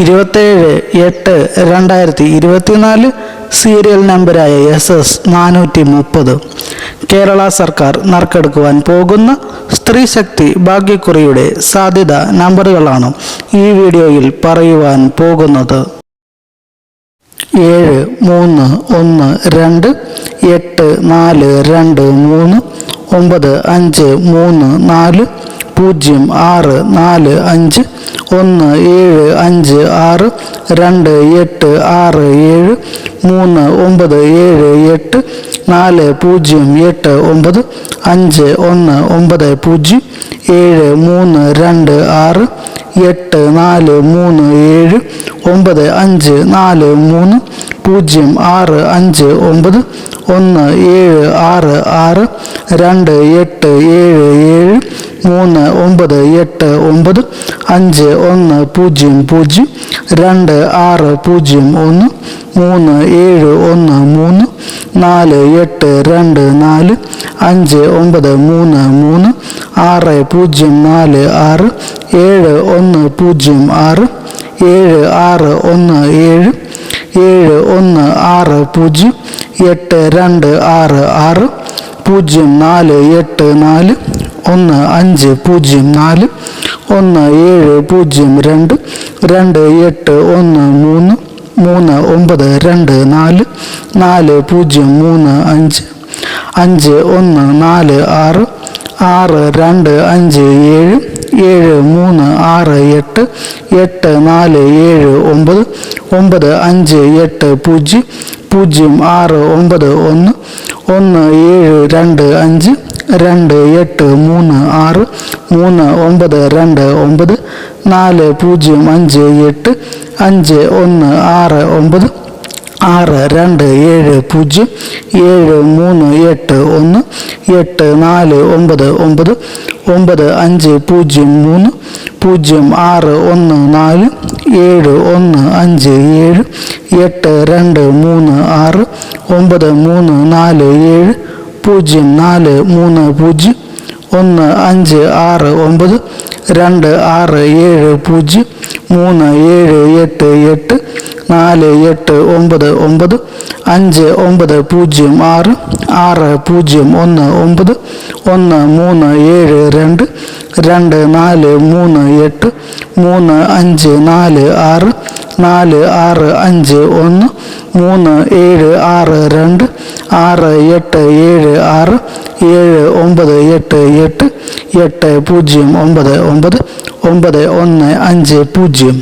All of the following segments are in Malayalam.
ഇരുപത്തേഴ് എട്ട് രണ്ടായിരത്തി ഇരുപത്തിനാല് സീരിയൽ നമ്പരായ എസ് എസ് നാനൂറ്റി മുപ്പത്. കേരള സർക്കാർ നറുക്കെടുക്കുവാൻ പോകുന്ന സ്ത്രീശക്തി ഭാഗ്യക്കുറിയുടെ സാധ്യത നമ്പറുകളാണ് ഈ വീഡിയോയിൽ പറയുവാൻ പോകുന്നത്. ഏഴ് മൂന്ന് ഒന്ന് രണ്ട് എട്ട് നാല് രണ്ട് മൂന്ന് ഒമ്പത് അഞ്ച് മൂന്ന് നാല് പൂജ്യം ആറ് നാല് അഞ്ച് ഒന്ന് ഏഴ് അഞ്ച് ആറ് രണ്ട് എട്ട് ആറ് ഏഴ് മൂന്ന് ഒമ്പത് ഏഴ് എട്ട് നാല് പൂജ്യം എട്ട് ഒമ്പത് അഞ്ച് ഒന്ന് ഒമ്പത് പൂജ്യം ഏഴ് മൂന്ന് രണ്ട് ആറ് എട്ട് നാല് മൂന്ന് ഏഴ് ഒമ്പത് അഞ്ച് നാല് മൂന്ന് പൂജ്യം ആറ് അഞ്ച് ഒമ്പത് ഒന്ന് ഏഴ് ആറ് ആറ് രണ്ട് എട്ട് ഏഴ് ഏഴ് മൂന്ന് ഒമ്പത് എട്ട് ഒമ്പത് അഞ്ച് ഒന്ന് പൂജ്യം പൂജ്യം രണ്ട് ആറ് പൂജ്യം ഒന്ന് മൂന്ന് ഏഴ് ഒന്ന് മൂന്ന് നാല് എട്ട് രണ്ട് നാല് അഞ്ച് ഒമ്പത് മൂന്ന് മൂന്ന് ആറ് പൂജ്യം നാല് ആറ് ഏഴ് ഒന്ന് പൂജ്യം ആറ് ഏഴ് ആറ് ഒന്ന് ഏഴ് ഏഴ് ഒന്ന് ആറ് പൂജ്യം എട്ട് രണ്ട് ആറ് ആറ് പൂജ്യം നാല് എട്ട് നാല് ഒന്ന് അഞ്ച് പൂജ്യം നാല് ഒന്ന് ഏഴ് പൂജ്യം രണ്ട് രണ്ട് എട്ട് ഒന്ന് മൂന്ന് മൂന്ന് ഒമ്പത് രണ്ട് നാല് നാല് പൂജ്യം മൂന്ന് അഞ്ച് അഞ്ച് ഒന്ന് നാല് ആറ് ആറ് രണ്ട് അഞ്ച് ഏഴ് ഏഴ് മൂന്ന് ആറ് എട്ട് എട്ട് നാല് ഏഴ് ഒമ്പത് ഒമ്പത് അഞ്ച് എട്ട് പൂജ്യം പൂജ്യം ആറ് ഒമ്പത് ഒന്ന് ഒന്ന് ഏഴ് രണ്ട് അഞ്ച് രണ്ട് എട്ട് മൂന്ന് ആറ് മൂന്ന് ഒമ്പത് രണ്ട് ഒമ്പത് നാല് പൂജ്യം അഞ്ച് എട്ട് അഞ്ച് ഒന്ന് ആറ് ഒമ്പത് ആറ് രണ്ട് ഏഴ് പൂജ്യം ഏഴ് മൂന്ന് എട്ട് ഒന്ന് എട്ട് നാല് ഒമ്പത് ഒമ്പത് ഒമ്പത് അഞ്ച് പൂജ്യം മൂന്ന് പൂജ്യം ആറ് ഒന്ന് നാല് ഏഴ് ഒന്ന് അഞ്ച് ഏഴ് എട്ട് രണ്ട് മൂന്ന് ആറ് ഒമ്പത് മൂന്ന് നാല് ഏഴ് പൂജ്യം നാല് മൂന്ന് പൂജ്യം ഒന്ന് അഞ്ച് ആറ് ഒമ്പത് രണ്ട് ആറ് ഏഴ് പൂജ്യം മൂന്ന് ഏഴ് എട്ട് എട്ട് നാല് എട്ട് ഒമ്പത് ഒമ്പത് അഞ്ച് ഒമ്പത് പൂജ്യം ആറ് ആറ് പൂജ്യം ഒന്ന് ഒമ്പത് ഒന്ന് മൂന്ന് ഏഴ് രണ്ട് രണ്ട് നാല് മൂന്ന് എട്ട് മൂന്ന് അഞ്ച് നാല് ആറ് നാല് ആറ് അഞ്ച് ഒന്ന് മൂന്ന് ഏഴ് ആറ് രണ്ട് ആറ് എട്ട് ഏഴ് ആറ് ഏഴ് ഒമ്പത് എട്ട് എട്ട് എട്ട് പൂജ്യം ഒമ്പത് ഒമ്പത് ഒമ്പത് ഒന്ന് അഞ്ച് പൂജ്യം.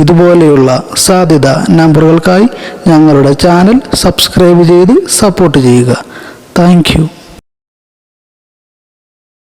ഇതുപോലെയുള്ള സാധ്യത നമ്പറുകൾക്കായി ഞങ്ങളുടെ ചാനൽ സബ്സ്ക്രൈബ് ചെയ്ത് സപ്പോർട്ട് ചെയ്യുക. താങ്ക്